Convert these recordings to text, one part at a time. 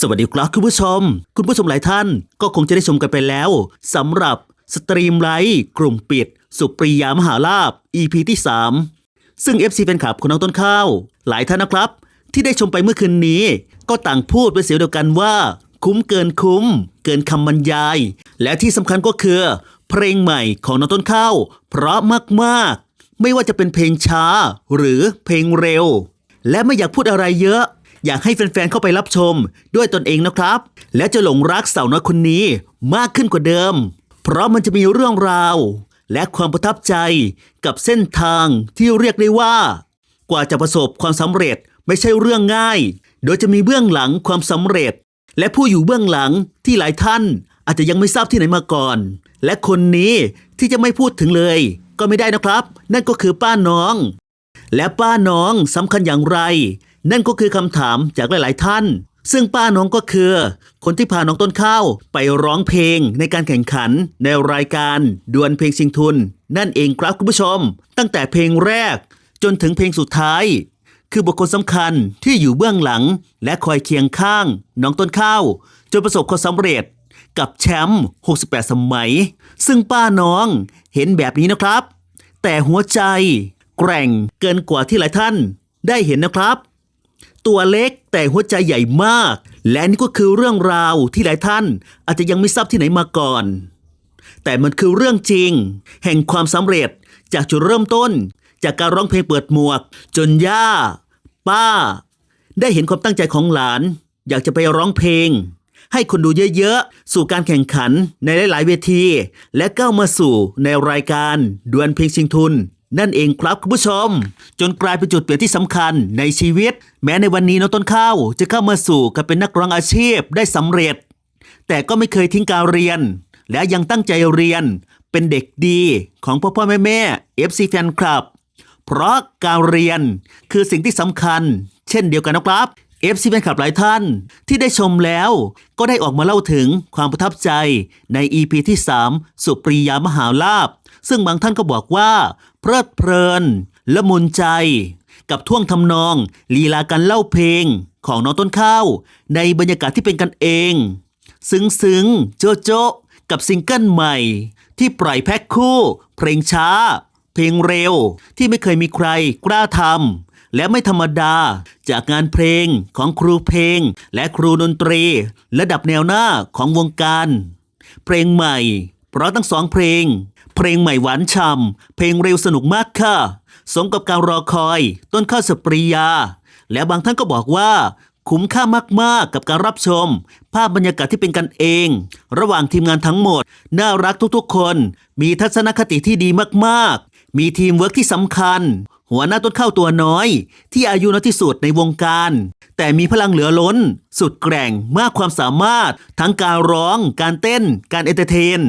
สวัสดีครับคุณผู้ชม คุณผู้ชมหลายท่านก็คงจะได้ชมกันไปแล้วสำหรับสตรีมไลท์กลุ่มปิด สุปรียามหาลาบ EP ที่ 3 ซึ่ง FC แฟนคลับของน้องต้นข้าว หลายท่านนะครับ ที่ได้ชมไปเมื่อคืนนี้ ก็ต่างพูดเป็นเสียงเดียวกันว่า คุ้มเกินคุ้ม เกินคำบรรยาย และที่สำคัญก็คือ เพลงใหม่ของน้องต้นข้าว เพราะมากๆ ไม่ว่าจะเป็นเพลงช้า หรือเพลงเร็ว และไม่อยากพูดอะไรเยอะ อยากให้แฟนๆเข้าไปรับชมด้วยตนเองนะครับ และจะหลงรักสาวน้อยคนนี้มากขึ้นกว่าเดิม เพราะมันจะมีเรื่องราว และความประทับใจกับเส้นทางที่เรียกได้ว่า กว่าจะประสบความสำเร็จไม่ใช่เรื่องง่าย โดยจะมีเบื้องหลังความสำเร็จ และผู้อยู่เบื้องหลังที่หลายท่านอาจจะยังไม่ทราบที่ไหนมาก่อน และคนนี้ที่จะไม่พูดถึงเลย ก็ไม่ได้นะครับ นั่นก็คือป้าน้อง และป้าน้องสำคัญอย่างไร นั่นก็คือคำถามจากหลาย ๆ ท่าน ซึ่งป้าน้องก็คือ คนที่พาน้องต้นข้าวไปร้องเพลงในการแข่งขันในรายการดวลเพลงชิงทุน นั่นเองครับคุณผู้ชม ตั้งแต่เพลงแรกจนถึงเพลงสุดท้าย คือบุคคลสำคัญที่อยู่เบื้องหลัง และคอยเคียงข้าง น้องต้นข้าวจนประสบความสำเร็จกับแชมป์ 68 สมัย ซึ่งป้าน้องเห็นแบบนี้นะครับ แต่หัวใจแกร่งเกินกว่าที่หลายท่านได้เห็นนะครับ ตัวเล็กแต่หัวใจใหญ่มาก และนี่ก็คือเรื่องราวที่หลายท่านอาจจะยังไม่ทราบที่ไหนมาก่อน แต่มันคือเรื่องจริง แห่งความสำเร็จจากจุดเริ่มต้น จากการร้องเพลงเปิดหมวก จนย่า ป้า ได้เห็นความตั้งใจของหลาน อยากจะไปร้องเพลง ให้คนดูเยอะๆ สู่การแข่งขันในหลายๆเวที และก้าวมาสู่ในรายการดวลเพลงชิงทุน นั่นเองครับคุณผู้ชม จนกลายเป็นจุดเปลี่ยนที่สำคัญในชีวิต แม้ในวันนี้น้องต้นข้าวจะเข้ามาสู่การเป็นนักร้องอาชีพได้สำเร็จ แต่ก็ไม่เคยทิ้งการเรียน และยังตั้งใจเรียนเป็นเด็กดีของพ่อพ่อแม่แม่ FC แฟนคลับ เพราะการเรียนคือสิ่งที่สำคัญ เช่นเดียวกันนะครับ FC แฟนคลับหลายท่านที่ได้ชมแล้วก็ได้ออกมาเล่าถึงความประทับใจใน EP ที่ 3 สุปรียามหาลาบ ซึ่งบางท่านก็บอกว่า เพลิดเพลิน ละมุนใจ กับท่วงทำนอง ลีลาการเล่าเพลง ของน้องต้นข้าว ในบรรยากาศที่เป็นกันเองซึ้งซึ้งๆ โจโจกับซิงเกิลใหม่ ที่ปล่อยแพ็คคู่ เพลงช้า เพลงเร็ว ที่ไม่เคยมีใครกล้าทำและไม่ธรรมดาจากงานเพลงของครูเพลง และครูดนตรี ระดับแนวหน้าของวงการ เพลงใหม่ เพราะทั้งสองเพลง เพลงใหม่หวานฉ่ำเพลงเร็วสนุกมากค่ะ สมกับการรอคอย ต้นข้าวสปริยา และบางท่านก็บอกว่า คุ้มค่ามากๆ กับการรับชม ภาพบรรยากาศที่เป็นกันเอง ระหว่างทีมงานทั้งหมด น่ารักทุกๆ คน มีทัศนคติที่ดีมากๆ มีทีมเวิร์กที่สำคัญ หัวหน้าต้นข้าวตัวน้อย ที่อายุน้อยที่สุดในวงการแต่มีพลังเหลือล้น สุดแกร่งมากความสามารถ ทั้งการร้อง การเต้น การเอนเตอร์เทน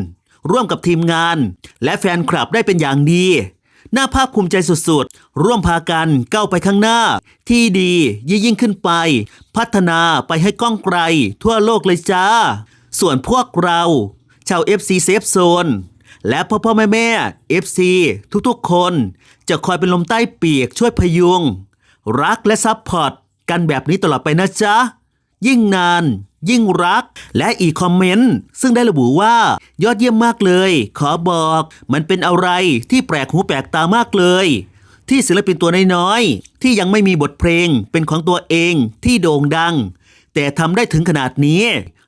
ร่วมกับทีมงาน และแฟนคลับได้เป็นอย่างดีน่าภาคภูมิใจสุดๆ ร่วมพากันก้าวไปข้างหน้า ที่ดียิ่งยิ่งขึ้นไป พัฒนาไปให้ก้องไกล ทั่วโลกเลยจ้า ส่วนพวกเรา ชาว FC Safe Zone และพ่อพ่อแม่แม่ FC ทุกๆ คน จะคอยเป็นลมใต้ปีกช่วยพยุง รักและซัพพอร์ตกันแบบนี้ตลอดไปนะจ๊ะ ยิ่งนานยิ่งรัก และอีกคอมเมนต์ ซึ่งได้ระบุว่า ยอดเยี่ยมมากเลย ขอบอก มันเป็นอะไรที่แปลกหูแปลกตามากเลย ที่ศิลปินตัวน้อยๆ ที่ยังไม่มีบทเพลงเป็นของตัวเองที่โด่งดัง แต่ทำได้ถึงขนาดนี้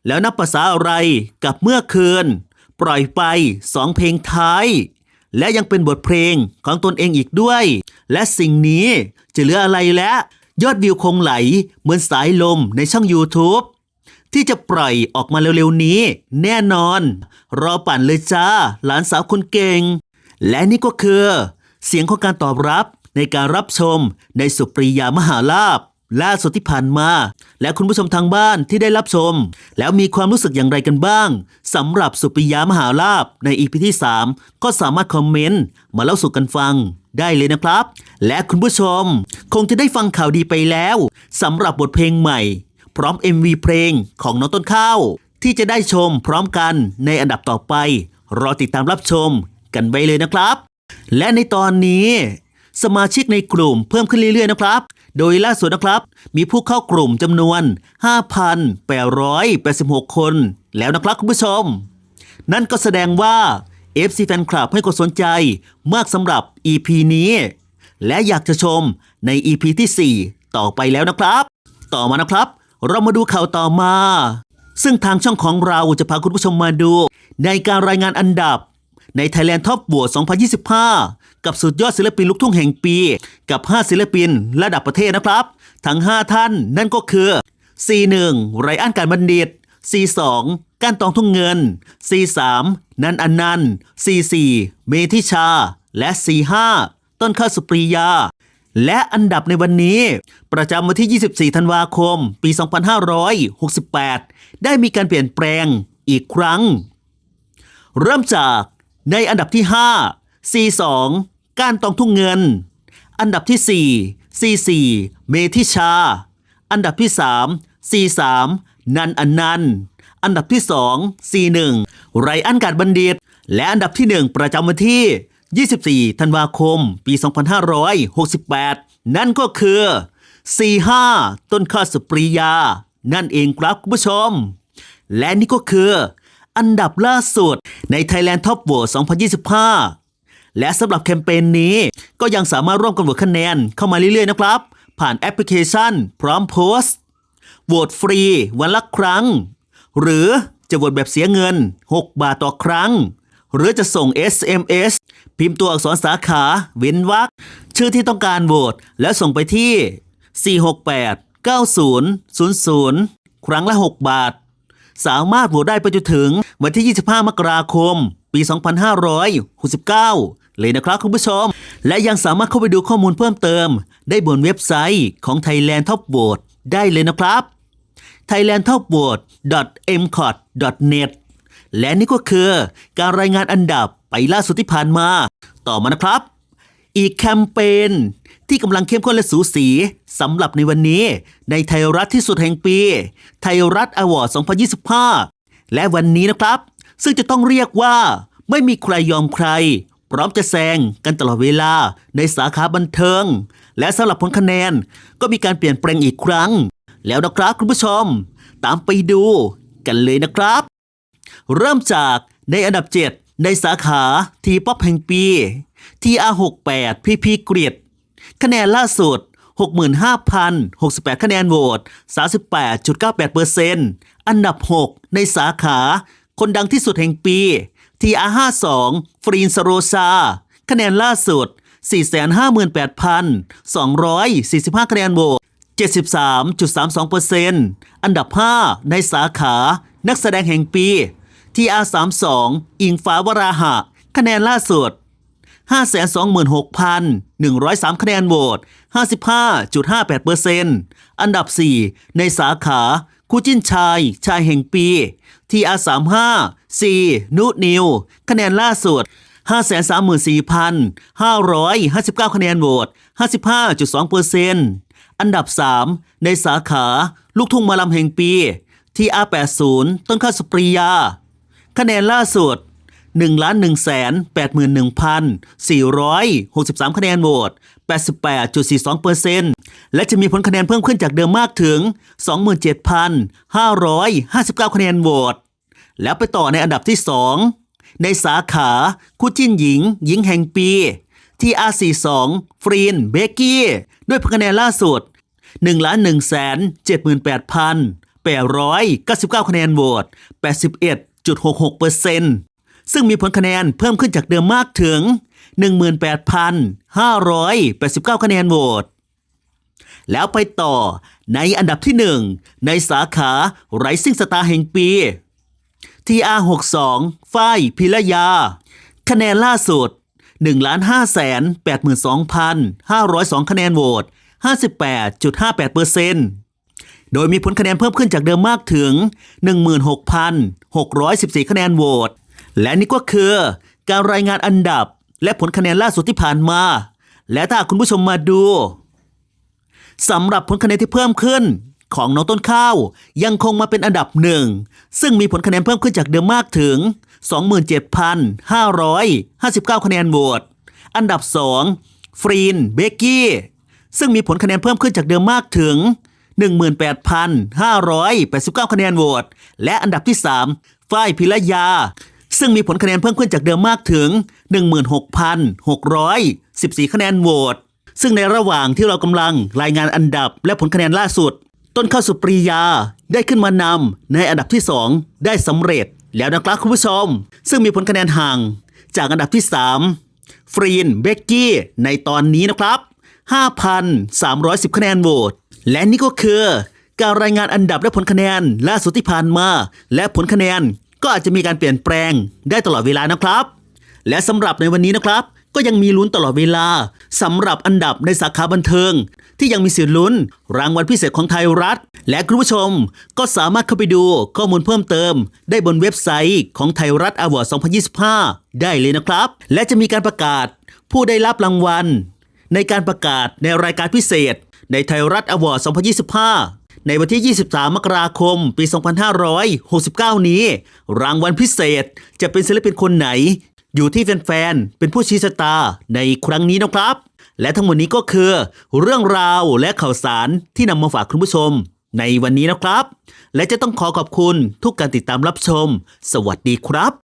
แล้วนับภาษาอะไรกับเมื่อคืน ปล่อยไปสองเพลงท้าย และยังเป็นบทเพลงของตนเองอีกด้วย และสิ่งนี้จะเหลืออะไรและ ยอดวิวคงไหลเหมือนสายลมในช่อง YouTube ที่จะปล่อยออกมาเร็วๆนี้ แน่นอน รอปั่นเลยจ้า หลานสาวคนเก่ง และนี่ก็คือ เสียงของการตอบรับในการรับชมในสุปรียามหาลาบล่าสุดที่ผ่านมา และคุณผู้ชมทางบ้านที่ได้รับชม แล้วมีความรู้สึกอย่างไรกันบ้างสำหรับสุปรียามหาลาบในอีพีที่ 3 ก็สามารถคอมเมนต์มาเล่าสู่กันฟังได้เลยนะครับ และคุณผู้ชม คงจะได้ฟังข่าวดีไปแล้วสำหรับบทเพลงใหม่ พร้อม MV เพลงของน้องต้นข้าว ที่จะได้ชมพร้อมกันในอันดับต่อไป รอติดตามรับชมกันไว้เลยนะครับ และในตอนนี้ สมาชิกในกลุ่มเพิ่มขึ้นเรื่อยๆนะครับ โดยล่าสุดนะครับ มีผู้เข้ากลุ่มจำนวน 5,886 คน แล้วนะครับคุณผู้ชม นั่นก็แสดงว่า FC แฟนคลับให้ความสนใจมากสำหรับ EP นี้ และอยากจะชมใน EP ที่ 4 ต่อไปแล้วนะครับ ต่อมานะครับ เรามาดูข่าวต่อมา ซึ่งทางช่องของเราจะพาคุณผู้ชมมาดู ในการรายงานอันดับ ใน Thailand Top บว2025 กับสุดยอดศิลปินลูกทุ่งแห่งปี กับ 5 ศิลปินระดับประเทศนะครับ ทั้ง 5 ท่านนั่นก็คือ C1 ไรอันการบัณฑิต C2 ก้านตองทุ่งเงิน C3 นันอันนันต์ C4 เมธิชา และ C5 ต้นข้าวสุปรียา และอันดับในวันนี้ ประจำวันที่ 24 ธันวาคม ปี 2568 ได้มีการเปลี่ยนแปลงอีกครั้ง เริ่มจากในอันดับที่5 C2 กานตองทุ่งเงิน อันดับที่4 C4 เมธิชา อันดับที่3 C3 นันอันนัน อันดับที่2 C1 ไรอันการบัณฑิต และอันดับที่ 1 ประจำวันที่ 24 ธันวาคม ปี 2568 นั่นก็คือ C5 ต้นข้าวสปรียา นั่นเองครับคุณผู้ชม และนี่ก็คือ อันดับล่าสุดใน Thailand Top Vote 2025 และสำหรับแคมเปญนี้ก็ยังสามารถร่วมกันโหวตคะแนนเข้ามาเรื่อยๆนะครับ ผ่านแอปพลิเคชัน พร้อมโพสต์โหวตฟรีวันละครั้ง หรือจะโหวตแบบเสียเงิน 6 บาทต่อครั้ง หรือจะส่ง SMS พิมพ์ตัวอักษรสาขา เว้นวรรคชื่อที่ต้องการโหวตแล้วส่งไปที่ 468 9000 ครั้งละ 6 บาท สามารถโหวตได้ไปจนถึงวันที่ 25 มกราคม ปี 2569 เลยนะครับคุณผู้ชม และยังสามารถเข้าไปดูข้อมูลเพิ่มเติม ได้บนเว็บไซต์ของ Thailand Top Vote ได้เลยนะครับ thailandtopvote.mcot.net และนี่ก็คือการรายงานอันดับไปล่าสุดที่ผ่านมา ต่อมานะครับ อีกแคมเปญที่กำลังเข้มข้นและสูสีสำหรับในวันนี้ ในไทยรัฐที่สุดแห่งปี ไทยรัฐอวอร์ด 2025 และวันนี้นะครับ ซึ่งจะต้องเรียกว่า ไม่มีใครยอมใคร พร้อมจะแซงกันตลอดเวลาในสาขาบันเทิง และสำหรับผลคะแนนก็มีการเปลี่ยนแปลงอีกครั้ง แล้วนะครับคุณผู้ชม ตามไปดูกันเลยนะครับ เริ่มจากในอันดับ 7 ในสาขาทีป๊อปแห่งปี TR68 พี่พี่กริดคะแนนล่าสุด 65,068 คะแนนโหวต 38.98%อันดับ 6 ในสาขา คนดังที่สุดแห่งปี TR52 ฟรีนสโรซาคะแนนล่าสุด 458,245 คะแนนโหวต 73.32%อันดับ 5 ในสาขา นักแสดงแห่งปี TR32 อิงฟ้าวราหะ คะแนนล่าสุด 526,103 คะแนนโหวต 55.58%อันดับ 4 ในสาขาคู่จิ้นชาย ชายแห่งปี TR35 C นุนิว คะแนนล่าสุด 534,559 คะแนนโหวต 55.2%อันดับ 3 ในสาขา ลูกทุ่งมาลำแห่งปี TR80 ต้นข้าวสปรียา คะแนนล่าสุด 1 1 8 1 463 คะแนนโหวต 88.42%และจะมีผลคะแนนเพิ่มขึ้นจากเดิมมากถึง 27,559 คะแนนโหวต แล้วไปต่อในอันดับที่ 2 ในสาขา คู่จิ้นหญิง หญิงแห่งปีที่ R42 ฟรีน เบกกี้ ด้วยผลคะแนนล่าสุด 1 1 78,899 คะแนนโหวต 81.66%ซึ่งมีผลคะแนนเพิ่มขึ้นจากเดิมมากถึง 18,589 คะแนนโหวตแล้วไปต่อในอันดับที่ 1 ในสาขาไรซิ่งสตาร์แห่งปี TR62 ฝ้ายพิรยา คะแนนล่าสุด 1,582,502 คะแนนโหวต 58.58%เปอร์เซ โดยมีผลคะแนนเพิ่มขึ้นจากเดิมมากถึง 16,614 คะแนนโหวต และนี่ก็คือ การรายงานอันดับและผลคะแนนล่าสุดที่ผ่านมา และถ้าคุณผู้ชมมาดูสำหรับผลคะแนนที่เพิ่มขึ้นของน้องต้นข้าวยังคงมาเป็นอันดับหนึ่ง ซึ่งมีผลคะแนนเพิ่มขึ้นจากเดิมมากถึง 27,559 คะแนนโหวต อันดับ 2 ฟรีน เบกกี้ ซึ่งมีผลคะแนนเพิ่มขึ้นจากเดิมมากถึง 18,589 คะแนนโหวต และอันดับที่ 3 ฝ้ายพิรยา ซึ่งมีผลคะแนนเพิ่มขึ้นจากเดิมมากถึง 16,614 คะแนนโหวต ซึ่งในระหว่างที่เรากำลังรายงานอันดับและผลคะแนนล่าสุด ต้นข้าวสุปรียาได้ขึ้นมานำในอันดับที่ 2 ได้สำเร็จแล้วนะครับคุณผู้ชม ซึ่งมีผลคะแนนห่างจากอันดับที่ 3 ฟรีนเบกกี้ในตอนนี้นะครับ 5,310 คะแนนโหวต และนี่ก็คือ การรายงานอันดับและผลคะแนนล่าสุดที่ผ่านมา และผลคะแนนก็อาจจะมีการเปลี่ยนแปลงได้ตลอดเวลานะครับ และสำหรับในวันนี้นะครับ ก็ยังมีลุ้นตลอดเวลาสำหรับอันดับในสาขาบันเทิง ที่ยังมีสิทธิ์ลุ้น รางวัลพิเศษของไทยรัฐ และคุณผู้ชม ก็สามารถเข้าไปดูข้อมูลเพิ่มเติม ได้บนเว็บไซต์ของไทยรัฐอวอร์ด2025 ได้เลยนะครับ และจะมีการประกาศ ผู้ได้รับรางวัล ในการประกาศในรายการพิเศษ ในไทยรัฐอวอร์ด 2025 ในวันที่ 23 มกราคม ปี 2569 นี้ รางวัลพิเศษจะเป็นศิลปินคนไหน อยู่ที่แฟนๆ เป็นผู้ชี้ชะตาในครั้งนี้นะครับ และทั้งหมดนี้ก็คือ เรื่องราวและข่าวสารที่นำมาฝากคุณผู้ชม ในวันนี้นะครับ และจะต้องขอขอบคุณทุกการติดตามรับชม สวัสดีครับ